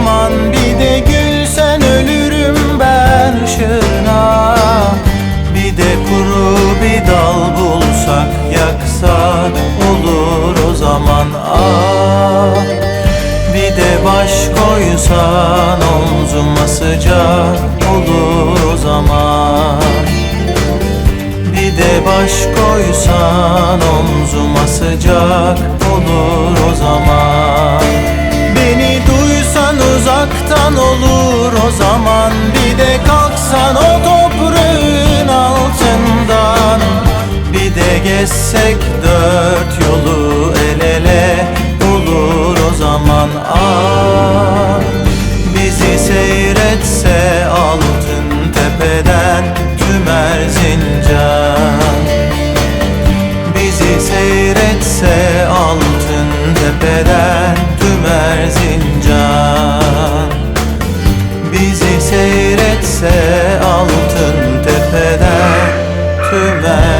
aman bir de gülsen ölürüm ben ışığına Bir de kuru bir dal bulsak yaksak olur o zaman. Ah Bir de baş koysan omzuma sıcak olur o zaman. Bir de baş koysan omzuma sıcak olur o zaman Bir de kalksan o toprağın altından. Bir de gezsek dört yolu el ele olur o zaman ah Bizi seyretse altın tepeden tüm Erzincan life.